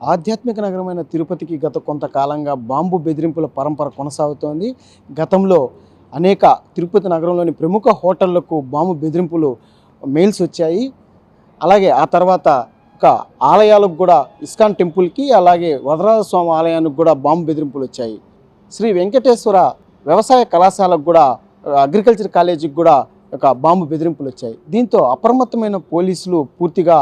ఆధ్యాత్మిక నగరమైన తిరుపతికి గత కొంతకాలంగా బాంబు బెదిరింపుల పరంపర కొనసాగుతోంది. గతంలో అనేక తిరుపతి నగరంలోని ప్రముఖ హోటళ్ళకు బాంబు బెదిరింపులు మెయిల్స్ వచ్చాయి. అలాగే ఆ తర్వాత ఒక ఆలయాలకు కూడా ఇస్కాన్ టెంపుల్కి అలాగే వరదరాజస్వామి ఆలయానికి కూడా బాంబు బెదిరింపులు వచ్చాయి. శ్రీ వెంకటేశ్వర వ్యవసాయ కళాశాలకు కూడా అగ్రికల్చర్ కాలేజీకి కూడా ఒక బాంబు బెదిరింపులు వచ్చాయి. దీంతో అప్రమత్తమైన పోలీసులు పూర్తిగా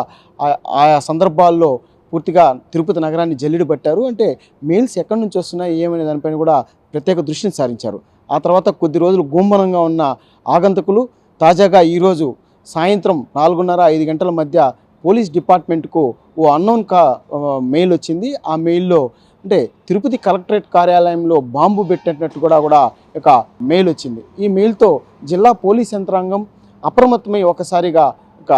ఆయా సందర్భాల్లో పూర్తిగా తిరుపతి నగరాన్ని జల్లిడి పట్టారు. అంటే మెయిల్స్ ఎక్కడి నుంచి వస్తున్నాయి ఏమనే దానిపైన కూడా ప్రత్యేక దృష్టిని సారించారు. ఆ తర్వాత కొద్ది రోజులు గుంభనంగా ఉన్న ఆగంతకులు తాజాగా ఈరోజు సాయంత్రం నాలుగున్నర ఐదు గంటల మధ్య పోలీస్ డిపార్ట్మెంట్కు ఓ అన్నోన్ కా మెయిల్ వచ్చింది. ఆ మెయిల్లో అంటే తిరుపతి కలెక్టరేట్ కార్యాలయంలో బాంబు పెట్టినట్టు కూడా కూడా ఒక మెయిల్ వచ్చింది. ఈ మెయిల్తో జిల్లా పోలీస్ యంత్రాంగం అప్రమత్తమై ఒకసారిగా ఒక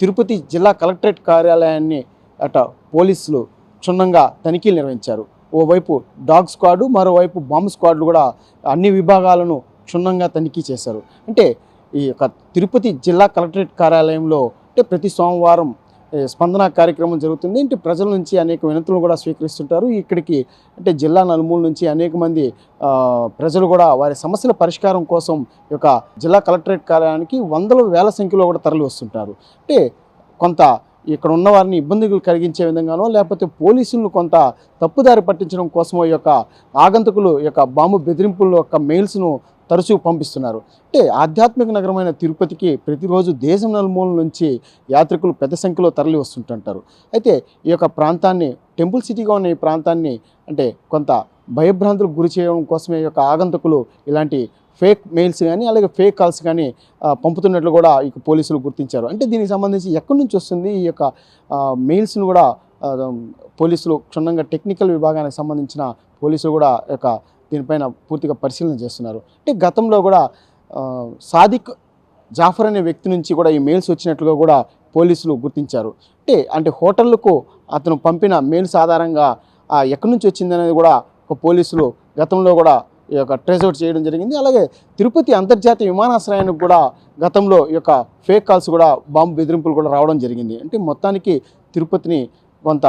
తిరుపతి జిల్లా కలెక్టరేట్ కార్యాలయాన్ని అట పోలీసులు క్షుణ్ణంగా తనిఖీలు నిర్వహించారు. ఓవైపు డాగ్ స్క్వాడు మరోవైపు బాంబు స్క్వాడ్లు కూడా అన్ని విభాగాలను క్షుణ్ణంగా తనిఖీ చేశారు. అంటే ఈ యొక్క తిరుపతి జిల్లా కలెక్టరేట్ కార్యాలయంలో అంటే ప్రతి సోమవారం స్పందన కార్యక్రమం జరుగుతుంది. అంటే ప్రజల నుంచి అనేక వినతులు కూడా స్వీకరిస్తుంటారు. ఇక్కడికి అంటే జిల్లా నలుమూల నుంచి అనేక మంది ప్రజలు కూడా వారి సమస్యల పరిష్కారం కోసం ఈ యొక్క జిల్లా కలెక్టరేట్ కార్యాలయానికి వందల వేల సంఖ్యలో కూడా తరలి వస్తుంటారు అంటే కొంత ఇక్కడ ఉన్న వారిని ఇబ్బందులు కలిగించే విధంగానో లేకపోతే పోలీసులను కొంత తప్పుదారి పట్టించడం కోసమో ఈ యొక్క ఆగంతకులు ఈ యొక్క బాంబు బెదిరింపుల యొక్క మెయిల్స్ను తరచూ పంపిస్తున్నారు. అంటే ఆధ్యాత్మిక నగరమైన తిరుపతికి ప్రతిరోజు దేశం నలుమూల నుంచి యాత్రికులు పెద్ద సంఖ్యలో తరలి వస్తుంటుంటారు. అయితే ఈ యొక్క ప్రాంతాన్ని టెంపుల్ సిటీగా ఉన్న ఈ ప్రాంతాన్ని అంటే కొంత భయభ్రాంతులకు గురి చేయడం కోసమే ఈ యొక్క ఆగంతకులు ఇలాంటి ఫేక్ మెయిల్స్ కానీ అలాగే ఫేక్ కాల్స్ కానీ పంపుతున్నట్లు కూడా ఇక పోలీసులు గుర్తించారు. అంటే దీనికి సంబంధించి ఎక్కడి నుంచి వస్తుంది? ఈ యొక్క మెయిల్స్ను కూడా పోలీసులు క్షుణ్ణంగా టెక్నికల్ విభాగానికి సంబంధించిన పోలీసులు కూడా యొక్క దీనిపైన పూర్తిగా పరిశీలన చేస్తున్నారు. అంటే గతంలో కూడా సాదిక్ జాఫర్ అనే వ్యక్తి నుంచి కూడా ఈ మెయిల్స్ వచ్చినట్లుగా కూడా పోలీసులు గుర్తించారు. అంటే అంటే హోటళ్ళకు అతను పంపిన మెయిల్స్ ఆధారంగా ఎక్కడి నుంచి వచ్చింది అనేది కూడా ఒక పోలీసులు గతంలో కూడా ఈ యొక్క ట్రేస్ అవుట్ చేయడం జరిగింది. అలాగే తిరుపతి అంతర్జాతీయ విమానాశ్రయానికి కూడా గతంలో ఈ యొక్క ఫేక్ కాల్స్ కూడా బాంబు బెదిరింపులు కూడా రావడం జరిగింది. అంటే మొత్తానికి తిరుపతిని కొంత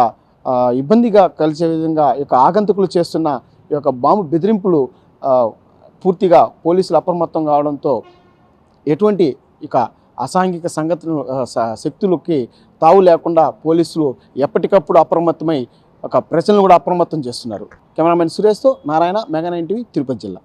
ఇబ్బందిగా కలిసే విధంగా ఈ యొక్క ఆగంతకులు చేస్తున్న ఈ యొక్క బాంబు బెదిరింపులు పూర్తిగా పోలీసులు అప్రమత్తం కావడంతో ఎటువంటి ఇక అసాంఘిక సంగతులు శక్తులకి తావు లేకుండా పోలీసులు ఎప్పటికప్పుడు అప్రమత్తమై ఒక ప్రజలను కూడా అప్రమత్తం చేస్తున్నారు. Cameraman సురేష్తో Narayana mega nine TV Tirupati జిల్లా.